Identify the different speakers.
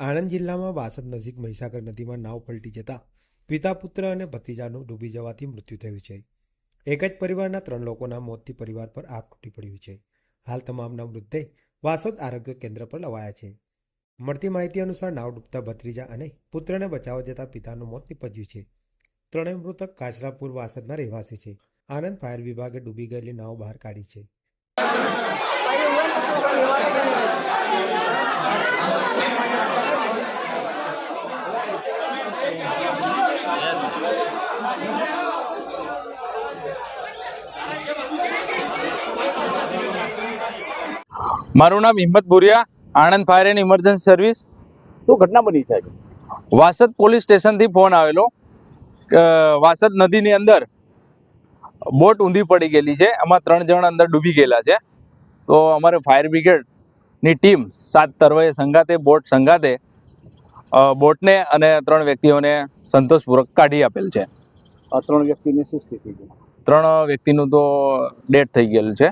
Speaker 1: આણંદ જિલ્લામાં વાસદ નજીક મહીસાગર નદીમાં નાવ પલટી જતા પિતા, પુત્ર અને ભત્રીજાનું ડૂબી જવાથી મૃત્યુ થયું છે. એક જ પરિવારના ત્રણ લોકોના મોતથી પરિવાર પર આપ તૂટી પડ્યું છે. હાલ તમામના મૃતદેહ વાસદ આરોગ્ય કેન્દ્ર પર લવાયા છે. મળતી માહિતી અનુસાર નાવ ડૂબતા ભત્રીજા અને પુત્રને બચાવવા જતા પિતાનું મોત નિપજ્યું છે. ત્રણેય મૃતક કાચરાપુર વાસદના રહેવાસી છે. આનંદ ફાયર વિભાગે ડૂબી ગયેલી નાવ બહાર કાઢી છે.
Speaker 2: મારું નામ Himmat Bhuriya Anand fire and emergency service
Speaker 3: શું ઘટના બની સાહેબ
Speaker 2: વાસદ પોલીસ સ્ટેશનથી ફોન આવેલો. વાસદ નદીની અંદર બોટ ઊંધી પડી ગયેલી છે. એમાં ત્રણ જણ અંદર ડૂબી ગયેલા છે. તો અમારે ફાયર બ્રિગેડની ટીમ સાત તરવાએ સંગાતે બોટ સંગાતે બોટને અને ત્રણ વ્યક્તિઓને સંતોષપૂર્વક કાઢી આપેલ છે.
Speaker 3: આ ત્રણ વ્યક્તિની શું સ્થિતિ છે?
Speaker 2: ત્રણ વ્યક્તિનું તો ડેથ થઈ ગયેલું છે.